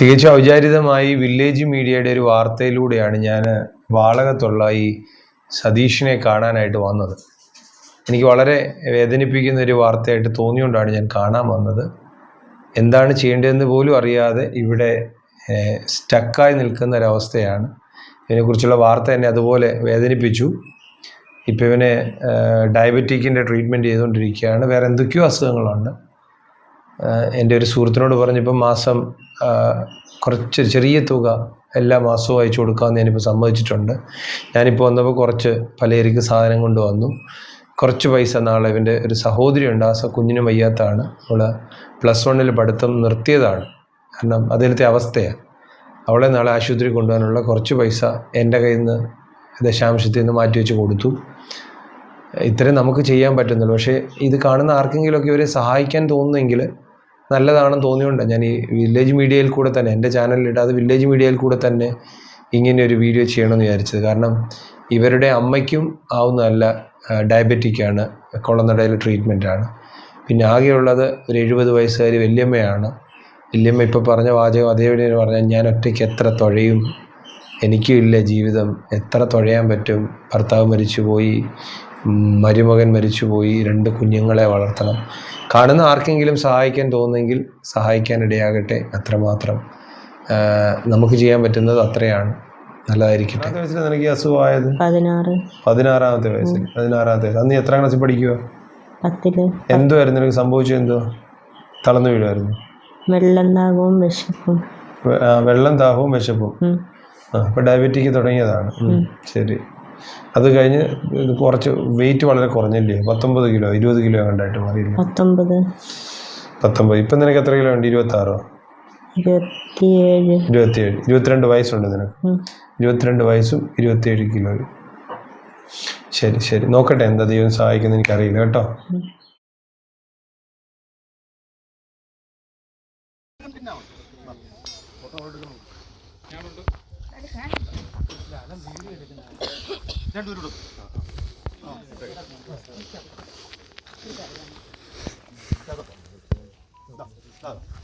തികച്ചും ഔചാരിതമായി വില്ലേജ് മീഡിയയുടെ ഒരു വാർത്തയിലൂടെയാണ് ഞാൻ വാളകത്തുള്ള ഈ സതീഷിനെ കാണാനായിട്ട് വന്നത്. എനിക്ക് വളരെ വേദനിപ്പിക്കുന്ന ഒരു വാർത്തയായിട്ട് തോന്നിയുകൊണ്ടാണ് ഞാൻ കാണാൻ വന്നത്. എന്താണ് ചെയ്യേണ്ടതെന്ന് പോലും അറിയാതെ ഇവിടെ സ്റ്റക്കായി നിൽക്കുന്ന ഒരവസ്ഥയാണ്. ഇതിനെക്കുറിച്ചുള്ള വാർത്ത എന്നെ അതുപോലെ വേദനിപ്പിച്ചു. ഇപ്പോൾ ഇവനെ ഡയബറ്റിക്കിന്റെ ട്രീറ്റ്മെന്റ് ചെയ്തുകൊണ്ടിരിക്കുകയാണ്. വേറെ എന്തൊക്കെയോ അസുഖങ്ങളുണ്ട്. എന്റെ ഒരു സുഹൃത്തിനോട് പറഞ്ഞപ്പോൾ മാസം കുറച്ച് ചെറിയ തുക എല്ലാ മാസവും അയച്ചു കൊടുക്കാമെന്ന് ഞാനിപ്പോൾ സമ്മതിച്ചിട്ടുണ്ട്. ഞാനിപ്പോൾ വന്നപ്പോൾ കുറച്ച് പലചരക്ക് സാധനം കൊണ്ട് വന്നു. കുറച്ച് പൈസ നാളെ ഇവന്റെ ഒരു സഹോദരി ഉണ്ട് ആ കുഞ്ഞിന് വയ്യാത്തതാണ്. അവൾ പ്ലസ് വണ്ണിൽ പഠിത്തം നിർത്തിയതാണ്. കാരണം അതിലത്തെ അവസ്ഥയാണ്. അവളെ നാളെ ആശുപത്രി കൊണ്ടുപോകാനുള്ള കുറച്ച് പൈസ എന്റെ കയ്യിൽ നിന്ന് ദശാംശത്തിൽ നിന്ന് മാറ്റി വെച്ച് കൊടുത്തു. ഇത്രയും നമുക്ക് ചെയ്യാൻ പറ്റുന്നുള്ളൂ. പക്ഷേ ഇത് കാണുന്ന ആർക്കെങ്കിലുമൊക്കെ ഇവരെ സഹായിക്കാൻ തോന്നുന്നെങ്കിൽ നല്ലതാണെന്ന് തോന്നിയുകൊണ്ടാണ് ഞാൻ ഈ വില്ലേജ് മീഡിയയിൽ കൂടെ തന്നെ എന്റെ ചാനലിൽ ഇടാതെ വില്ലേജ് മീഡിയയിൽ കൂടെ തന്നെ ഇങ്ങനെ ഒരു വീഡിയോ ചെയ്യണമെന്ന് വിചാരിച്ചത്. കാരണം ഇവരുടെ അമ്മയ്ക്കും ആവുന്നതല്ല ഡയബറ്റിക്കാണ് ട്രീറ്റ്മെന്റ് ട്രീറ്റ്മെന്റാണ് പിന്നെ ആകെയുള്ളത് ഒരു എഴുപത് വയസ്സുകാരി വല്യമ്മയാണ്. വല്യമ്മ ഇപ്പോൾ പറഞ്ഞ വാചകം അതേപടി പറഞ്ഞാൽ ഞാൻ ഒറ്റയ്ക്ക് എത്ര തുഴയും? എനിക്കും ഇല്ല ജീവിതം. എത്ര തുഴയാൻ പറ്റും? ഭർത്താവ് മരിച്ചുപോയി. മരുമകൻ മരിച്ചുപോയി രണ്ട് കുഞ്ഞുങ്ങളെ വളർത്തണം. കാണുന്ന ആർക്കെങ്കിലും സഹായിക്കാൻ തോന്നുമെങ്കിൽ സഹായിക്കാൻ ഇടയാകട്ടെ അത്രമാത്രം നമുക്ക് ചെയ്യാൻ പറ്റുന്നത് അത്രയാണ്. നല്ലതായിരിക്കട്ടെ. വയസ്സിൽ നിനക്ക് അസുഖമായത്? പതിനാറ്. പതിനാറാമത്തെ വയസ്സിൽ. പതിനാറാമത്തെ വയസ്സ് അന്ന് എത്ര ക്ലാസ്സിൽ പഠിക്കുക പത്തിൽ. ആയിരുന്നു നിനക്ക് സംഭവിച്ചത് എന്തോ തളർന്നു വീഴുമായിരുന്നു വെള്ളന്താകവും വിശപ്പും. വെള്ളം ദാഹവും വിശപ്പും. അപ്പോൾ ഡയബറ്റിക് തുടങ്ങിയതാണ്. ശരി. അത് കഴിഞ്ഞ് കുറച്ച് വെയിറ്റ് വളരെ കുറഞ്ഞില്ലേ? പത്തൊമ്പത് കിലോ ഇരുപത് കിലോ കണ്ടായിട്ട് മാറിയില്ലേ? പത്തൊമ്പത്. പത്തൊമ്പത്. ഇപ്പം നിനക്ക് എത്ര കിലോ ഉണ്ട്? ഇരുപത്തി ആറോ ഇരുപത്തിയേഴ്. ഇരുപത്തിയേഴ്. ഇരുപത്തിരണ്ട് വയസ്സുണ്ട് നിനക്ക്. ഇരുപത്തിരണ്ട് വയസ്സും ഇരുപത്തിയേഴ് കിലോ. ശരി ശരി. നോക്കട്ടെ എന്താ ദൈവം സഹായിക്കുന്ന എനിക്കറിയില്ല കേട്ടോ. രണ്ടുപേരോടും ആ